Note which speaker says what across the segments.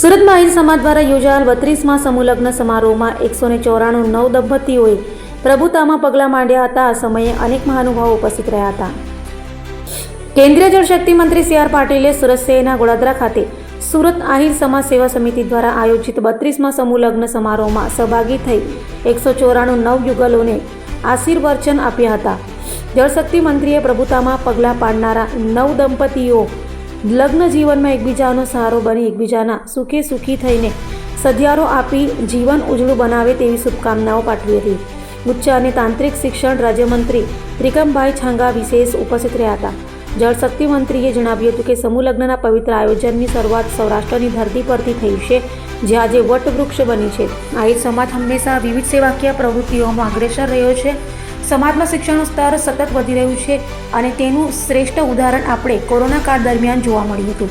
Speaker 1: સુરતમાં આહિર સમાજ દ્વારા યોજાયેલ બત્રીસમાં સમૂહલગ્ન સમારોહમાં એકસો ને ચોરાણું નવ દંપતીઓએ પ્રભુતામાં પગલાં માંડ્યા હતા. આ સમયે અનેક મહાનુભાવો ઉપસ્થિત રહ્યા હતા. કેન્દ્રીય જળશક્તિ મંત્રી સી આર પાટીલે સુરત શહેરના ગોળાદરા ખાતે સુરત આહિર સમાજ સેવા સમિતિ દ્વારા આયોજિત બત્રીસમાં સમૂહલગ્ન સમારોહમાં સહભાગી થઈ એકસો ચોરાણું નવ યુગલોને આશીર્વચન આપ્યા હતા. જળશક્તિ મંત્રીએ પ્રભુતામાં પગલાં પાડનારા નવ દંપતીઓ લગ્ન જીવનમાં એકબીજાનો સહારો બની, એકબીજાના સુખે સુખી થઈને સધિયારો આપી જીવન ઉજળું બનાવે તેવી શુભકામનાઓ પાઠવી હતી. ઉચ્ચ અને તાંત્રિક શિક્ષણ રાજ્યમંત્રી ત્રિકમભાઈ છાંગા વિશેષ ઉપસ્થિત રહ્યા હતા. જળશક્તિ મંત્રીએ જણાવ્યું હતું કે, સમૂહ લગ્નના પવિત્ર આયોજનની શરૂઆત સૌરાષ્ટ્રની ધરતી પરથી થઈ છે, જે આજે વટવૃક્ષ બની છે. આહિર સમાજ હંમેશા વિવિધ સેવાકીય પ્રવૃત્તિઓમાં અગ્રેસર રહ્યો છે. સમાજમાં શિક્ષણનું સ્તર સતત વધી રહ્યું છે અને તેનું શ્રેષ્ઠ ઉદાહરણ આપણે કોરોના કાળ દરમિયાન જોવા મળ્યું હતું.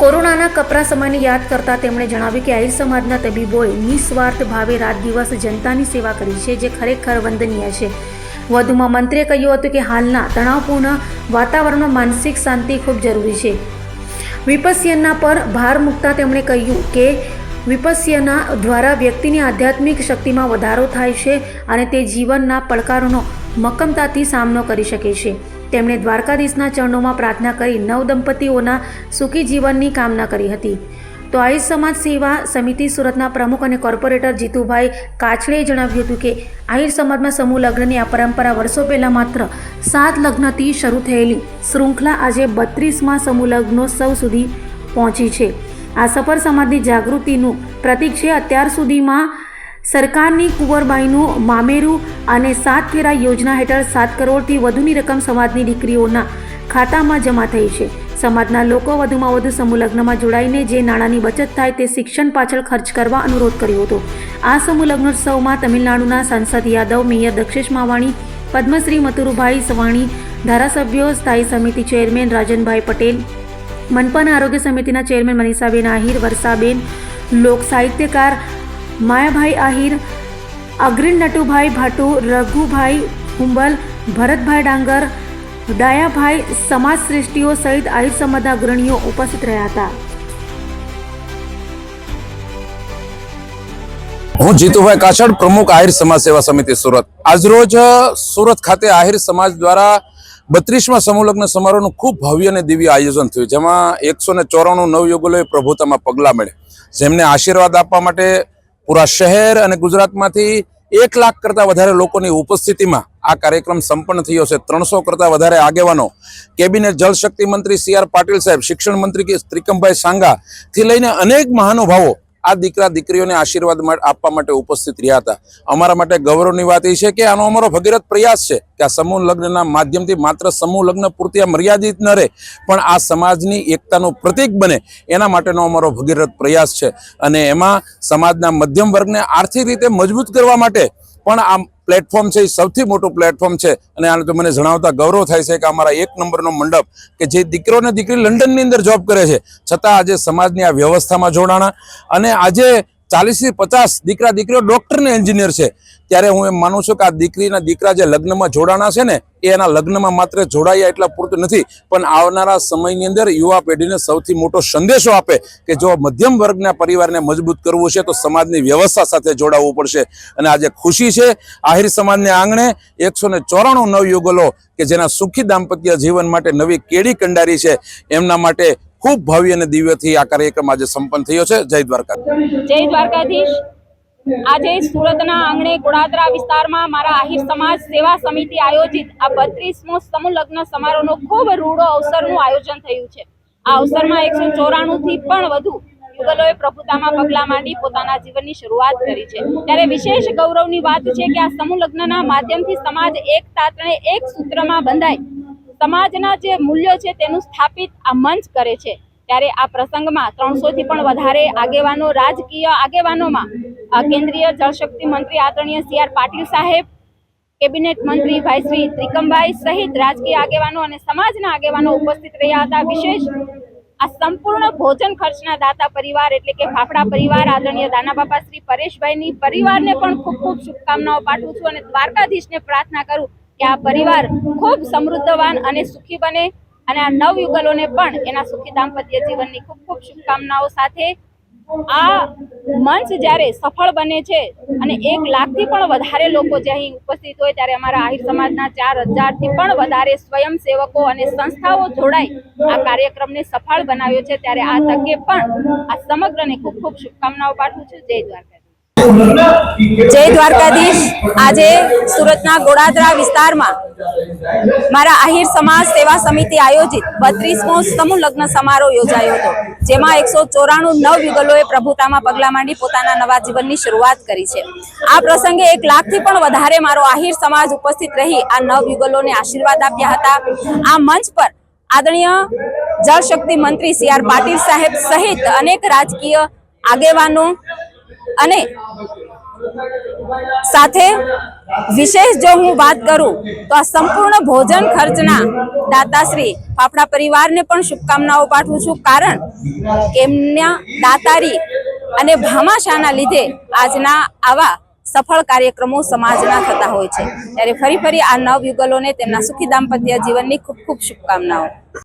Speaker 1: કોરોનાના કપરા સમયને યાદ કરતા તેમણે જણાવ્યું કે આહિર સમાજના તબીબોએ નિસ્વાર્થ ભાવે રાત દિવસ જનતાની સેવા કરી છે, જે ખરેખર વંદનીય છે. વધુમાં મંત્રીએ કહ્યું હતું કે હાલના તણાવપૂર્ણ વાતાવરણમાં માનસિક શાંતિ ખૂબ જરૂરી છે. વિપસ્યના પર ભાર મૂકતા તેમણે કહ્યું કે વિપસ્યના દ્વારા વ્યક્તિની આધ્યાત્મિક શક્તિમાં વધારો થાય છે અને તે જીવનના પડકારોનો મક્કમતાથી સામનો કરી શકે છે. તેમણે દ્વારકાધીશના ચરણોમાં પ્રાર્થના કરી નવ દંપતીઓના સુખી જીવનની કામના કરી હતી. તો આયુષ સમાજ સેવા સમિતિ સુરતના પ્રમુખ અને કોર્પોરેટર જીતુભાઈ કાછડેએ જણાવ્યું હતું કે, આહિર સમાજમાં સમૂહ લગ્નની આ પરંપરા વર્ષો પહેલાં માત્ર સાત લગ્નથી શરૂ થયેલી. શૃંખલા આજે બત્રીસમાં સમૂહ સૌ સુધી પહોંચી છે. આ સફર સમાજની જાગૃતિનું પ્રતીક છે. અત્યાર સુધીમાં સરકારની કુંવરબાઈનું મામેરું અને સાત ફેરા યોજના હેઠળ સાત કરોડથી વધુની રકમ સમાજની દીકરીઓના ખાતામાં જમા થઈ છે. સમાજના લોકો વધુમાં વધુ સમૂહ લગ્નમાં જોડાઈને જે નાણાંની બચત થાય તે શિક્ષણ પાછળ ખર્ચ કરવા અનુરોધ કર્યો હતો. આ સમૂહ લગ્નોત્સવમાં તમિલનાડુના સાંસદ યાદવ, મેયર દક્ષેશ માવાણી, પદ્મશ્રી મતુરુભાઈ સવાણી, ધારાસભ્યો સ્થાયી સમિતિ ચેરમેન રાજનભાઈ પટેલ મનપાના આરોગ્ય સમિતિના ચેરમેન મનીષાબેન આહિર, વર્ષાબેન, લોક સાહિત્યકાર માયાભાઈ આહિર અગ્રીણ નટુભાઈ ભાટુ, રઘુભાઈ હુંબલ, ભરતભાઈ ડાંગર, ડાયાભાઈ સમાજ શ્રેષ્ઠીઓ સહિત આહિર સમાજના અગ્રણીઓ ઉપસ્થિત રહ્યા હતા.
Speaker 2: હું જીતુભાઈ કાછડ, પ્રમુખ આહિર સમાજ સેવા સમિતિ સુરત. આજરોજ સુરત ખાતે આહિર સમાજ દ્વારા બત્રીસમાં સમૂહલગ્ન સમારોહનું ખૂબ ભવ્ય અને દિવ્ય આયોજન થયું, જેમાં એકસો ને ચોરાણું નવયુગલોએ પ્રભુતામાં પગલાં મળે જેમને આશીર્વાદ આપવા માટે પૂરા શહેર અને ગુજરાતમાંથી એક લાખ કરતાં વધારે લોકોની ઉપસ્થિતિમાં આ કાર્યક્રમ સંપન્ન થયો છે. ત્રણસો કરતાં વધારે આગેવાનો કેબિનેટ જળશક્તિ મંત્રી સી આર પાટીલ સાહેબ, શિક્ષણ મંત્રી ત્રિકમભાઈ સાંગા થી લઈને અનેક મહાનુભાવો આ દીકરા દીકરીઓને આશીર્વાદ આપવા માટે ઉપસ્થિત રહ્યા હતા. અમારા માટે ગૌરવની વાત એ છે કે આનો અમારો ભગીરથ પ્રયાસ છે કે આ સમૂહ લગ્નના માધ્યમથી માત્ર સમૂહ લગ્ન પૂરતી આ મર્યાદિત ન રહે, પણ આ સમાજની એકતાનું પ્રતીક બને, એના માટેનો અમારો ભગીરથ પ્રયાસ છે. અને એમાં સમાજના મધ્યમ વર્ગને આર્થિક રીતે મજબૂત કરવા માટે પણ આ પ્લેટફોર્મ છે, એ સૌથી મોટું પ્લેટફોર્મ છે. અને આને તો મને જણાવતા ગૌરવ થાય છે કે અમારા એક નંબરનો મંડપ કે જે દીકરો ને દીકરી લંડનની અંદર જોબ કરે છે. છતાં આજે સમાજની આ વ્યવસ્થામાં જોડાણા અને આજે ચાલીસથી પચાસ દીકરા દીકરીઓ ડોક્ટર ને એન્જિનિયર છે. ત્યારે હું એમ માનું છું કે આ દીકરીના દીકરા જે લગ્નમાં જોડાણા છે ને, એ એના લગ્નમાં માત્ર જોડાયા એટલા પૂરતું નથી, પણ આવનારા સમયની અંદર યુવા પેઢીને સૌથી મોટો સંદેશો આપે કે જો મધ્યમ વર્ગના પરિવારને મજબૂત કરવું છે તો સમાજની વ્યવસ્થા સાથે જોડાવવું પડશે. અને આજે ખુશી છે, આહિર સમાજને આંગણે એકસો ને ચોરાણું નવયુગલો કે જેના સુખી દાંપત્ય જીવન માટે નવી કેડી કંડારી છે, એમના માટે ખૂબ ભવ્ય અને દિવ્યથી આ કાર્યક્રમ આજે સંપન્ન થયો છે. જય દ્વારકા.
Speaker 3: જય દ્વારકાધીશ. આજે સુરતના આંગણે ગોળાદરા વિસ્તારમાં મારા આહિર સમાજ સેવા સમિતિ આયોજિત આ બત્રીસમો સમૂહ લગ્ન સમારોહનો ખૂબ રૂડો અવસરનું આયોજન થયું છે. આ અવસરમાં એકસો ચોરાણુંથી પણ વધુ યુગલોએ પ્રભુતામાં પગલાં માંડી પોતાના જીવનની શરૂઆત કરી છે. ત્યારે વિશેષ ગૌરવની વાત છે કે આ સમૂહ લગ્નના માધ્યમથી સમાજ એક તાતણે એક સૂત્રમાં બંધાય સમાજના જે મૂલ્યો છે તેનું સ્થાપિત આ મંચ કરે છે. ત્યારે આ પ્રસંગમાં ત્રણસો થી પણ વધારે આગેવાનો, રાજકીય આગેવાનોમાં કેન્દ્રીય જળશક્તિ મંત્રી આદરણીય સી આર પાટીલ સાહેબ, કેબિનેટ મંત્રી ભાઈ શ્રી ત્રિકમભાઈ સહિત રાજકીય આગેવાનો અને સમાજના આગેવાનો ઉપસ્થિત રહ્યા હતા. વિશેષ આ સંપૂર્ણ ભોજન ખર્ચના દાતા પરિવાર એટલે કે ફાફડા પરિવાર, આદરણીય દાના બાપા શ્રી પરેશભાઈની પરિવારને પણ ખૂબ ખૂબ શુભકામનાઓ પાઠવું છું અને દ્વારકાધીશને પ્રાર્થના કરું કે આ પરિવાર ખૂબ સમૃદ્ધવાન અને સુખી બને અને આ નવયુગલોને પણ એના સુખી દાંપત્ય જીવનની ખૂબ ખૂબ શુભકામનાઓ સાથે આ મંચ જ્યારે સફળ બને છે અને એક લાખથી પણ વધારે લોકો જે અહીં ઉપસ્થિત હોય ત્યારે અમારા આહિર સમાજના ચાર હજારથી પણ વધારે સ્વયંસેવકો અને સંસ્થાઓ જોડાઈ આ કાર્યક્રમને સફળ બનાવ્યો છે, ત્યારે આ તકે પણ આ સમગ્રને ખૂબ ખૂબ શુભકામનાઓ પાઠવું છું. જય દ્વારકા જય દ્વારકાધીશ. આજે સુરતના ગોડાદરા વિસ્તારમાં મારા આહિર સમાજ સેવા સમિતિ આયોજિત બત્રીસમો સમૂહ લગ્ન સમારોહ યોજાયો હતો, જેમાં એકસો ચોરાણું નવ યુગલોએ પ્રભુતામાં પગલાં માંડી પોતાના નવા જીવનની શરૂઆત કરી છે. આ પ્રસંગે એક લાખથી પણ વધારે મારો આહિર સમાજ ઉપસ્થિત રહી આ નવ યુગલોને આશીર્વાદ આપ્યા હતા. આ મંચ પર આદરણીય જળશક્તિ મંત્રી સી આર પાટીલ સાહેબ સહિત અનેક રાજકીય આગેવાનો અને સાથે વિશેષ જો હું વાત કરું, તો આ સંપૂર્ણ ભોજન ખર્ચના દાતાશ્રી ફાફડા પરિવારને પણ શુભકામનાઓ પાઠવું છું. કારણ કે એમના દાતારી અને ભામાશાના લીધે આજના આવા સફળ કાર્યક્રમો સમાજના થતા હોય છે. ત્યારે ફરી ફરી આ નવ યુગલોને તેમના સુખી દાંપત્ય જીવનની ખૂબ ખૂબ શુભકામનાઓ.